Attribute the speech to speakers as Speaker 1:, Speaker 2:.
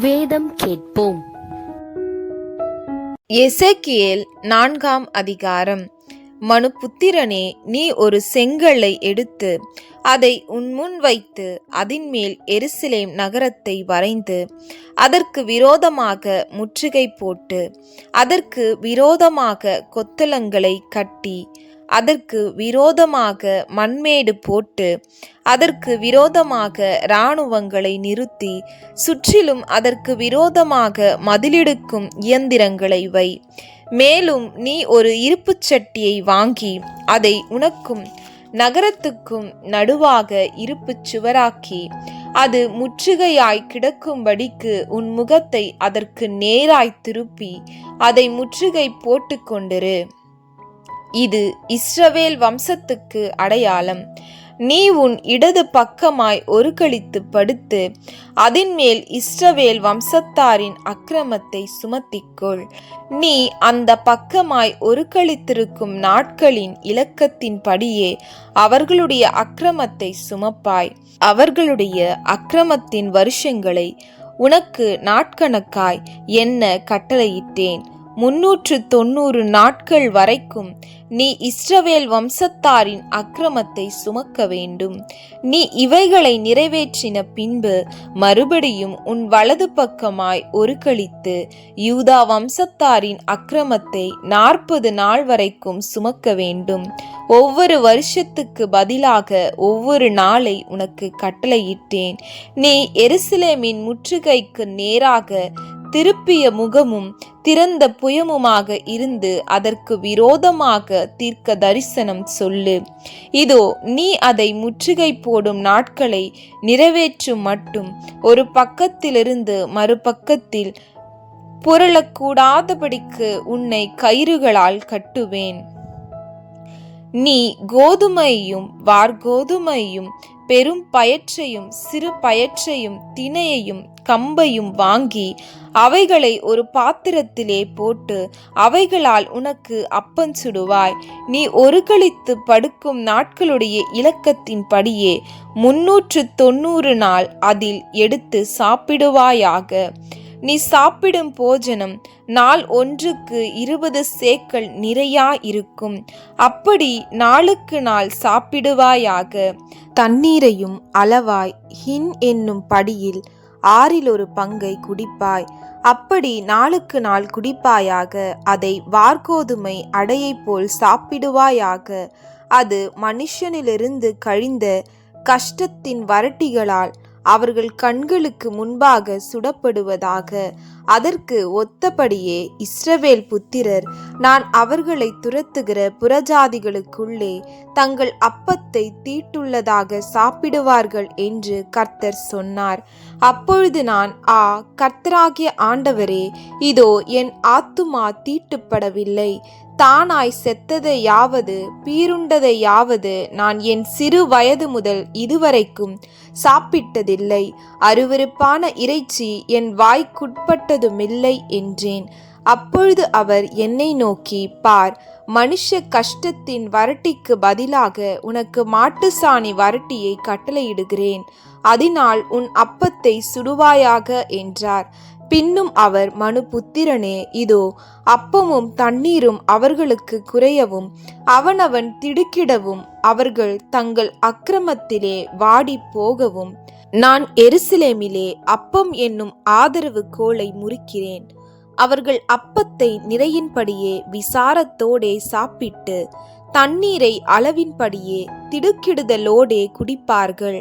Speaker 1: வேதம் கேட்போம்.
Speaker 2: எசேக்கியேல் நான்காம் அதிகாரம். மனுபுத்திரனே நீ ஒரு செங்கல்லை எடுத்து அதை உன் முன் வைத்து அதின்மேல் எருசலேம் நகரத்தை வரைந்து அதற்கு விரோதமாக முற்றுகை போட்டு அதற்கு விரோதமாக கொத்தளங்களை கட்டி அதற்கு விரோதமாக மண்மேடு போட்டு அதற்கு விரோதமாக இராணுவங்களை நிறுத்தி சுற்றிலும் அதற்கு விரோதமாக மதிலிடுக்கும் இயந்திரங்களை வை. மேலும் நீ ஒரு இருப்புச் சட்டியை வாங்கி அதை உனக்கும் நகரத்துக்கும் நடுவாக இருப்புச் சுவராக்கி அது முற்றுகையாய் கிடக்கும்படிக்கு உன் முகத்தை அதற்கு நேராய் திருப்பி அதை முற்றுகை போட்டுக்கொண்டிரு இது இஸ்ரவேல் வம்சத்துக்கு அடையாளம். நீ உன் இடது பக்கமாய் ஒரு கழித்து படுத்து அதின்மேல் இஸ்ரவேல் வம்சத்தாரின் அக்கிரமத்தை சுமத்திக்கொள். நீ அந்த பக்கமாய் ஒரு கழித்திருக்கும் நாட்களின் இலக்கத்தின்படியே அவர்களுடைய அக்கிரமத்தை சுமப்பாய். அவர்களுடைய அக்கிரமத்தின் வருஷங்களை உனக்கு நாட்கணக்காய் என்ன கட்டளையிட்டேன். முன்னூற்று தொன்னூறு நாட்கள் வரைக்கும் நீ இஸ்ரவேல் வம்சத்தாரின் அக்கிரமத்தை சுமக்க வேண்டும். நீ இவைகளை நிறைவேற்றின பின்பு மறுபடியும் உன் வலது பக்கமாய் ஒரு கழித்து யூதா வம்சத்தாரின் அக்கிரமத்தை நாற்பது நாள் வரைக்கும் சுமக்க வேண்டும். ஒவ்வொரு வருஷத்துக்கு பதிலாக ஒவ்வொரு நாளை உனக்கு கட்டளையிட்டேன். நீ எருசலேமின் முற்றுகைக்கு நேராக திருப்பிய முகமும் திறந்த புயமுமாக இருந்து அதற்கு விரோதமாக தீர்க்க தரிசனம் சொல்லு. இதோ நீ அதை முற்றுகை போடும் நாட்களை நிறைவேற்றும் மட்டும். ஒரு பக்கத்திலிருந்து மறுபக்கத்தில் புரளக்கூடாதபடிக்கு உன்னை கயிறுகளால் கட்டுவேன். நீ கோதுமையும் வார்கோதுமையும் பெரும் பயற்றையும் சிறு பயற்றையும் திணையையும் கம்பையும் வாங்கி அவைகளை ஒரு பாத்திரத்திலே போட்டு அவைகளால் உனக்கு அப்பம் சுடுவாய். நீ ஒரு கழித்து படுக்கும் நாட்களுடைய இலக்கத்தின்படியே முன்னூற்று தொண்ணூறு நாள் அதில் எடுத்து சாப்பிடுவாயாக. நீ சாப்பிடும் போஜனம் நாள் ஒன்றுக்கு இருபது சேக்கள் நிறையா இருக்கும் அப்படி நாளுக்கு நாள் சாப்பிடுவாயாக. தண்ணீரையும் அளவாய் ஹின் என்னும் படியில் ஆறில் ஒரு பங்கை குடிப்பாய். அப்படி நாளுக்கு நாள் குடிப்பாயாக. அதை வார்கோதுமை அடையைப் போல் சாப்பிடுவாயாக. அது மனுஷனிலிருந்து கழிந்த கஷ்டத்தின் வரட்டிகளால் அவர்கள் கண்களுக்கு முன்பாக சுடப்படுவதாக. அதற்கு ஒத்தபடியே இஸ்ரவேல் புத்திரர் நான் அவர்களை துரத்துகிற புறஜாதிகளுக்குள்ளே தங்கள் அப்பத்தை தீட்டுள்ளதாக சாப்பிடுவார்கள் என்று கர்த்தர் சொன்னார். அப்பொழுது நான் ஆ கர்த்தராகிய ஆண்டவரே இதோ என் ஆத்துமா தீட்டுப்படவில்லை. தானாய் செத்ததையாவது பீருண்டதையாவது நான் என் சிறு வயது முதல் இதுவரைக்கும் சாப்பிட்டதில்லை. அருவருப்பான இறைச்சி என் வாய்க்குட்பட்டதுமில்லை என்றேன். அப்பொழுது அவர் என்னை நோக்கி பார் மனுஷ கஷ்டத்தின் வரட்டிக்கு பதிலாக உனக்கு மாட்டுசாணி வரட்டியை கட்டளையிடுகிறேன். அதனால் உன் அப்பத்தை சுடுவாயாக என்றார். பின்னும் அவர் மனு புத்திரனே இதோ அப்பமும் தண்ணீரும் அவர்களுக்கு குறையவும் அவனவன் திடுக்கிடவும் அவர்கள் தங்கள் அக்கிரமத்திலே வாடி போகவும். நான் எருசலேமிலே அப்பம் என்னும் ஆதரவு கோலை முறிக்கிறேன். அவர்கள் அப்பத்தை நிறையின்படியே விசாரத்தோடே சாப்பிட்டு தண்ணீரை அளவின்படியே திடுக்கிடுதலோடே குடிப்பார்கள்.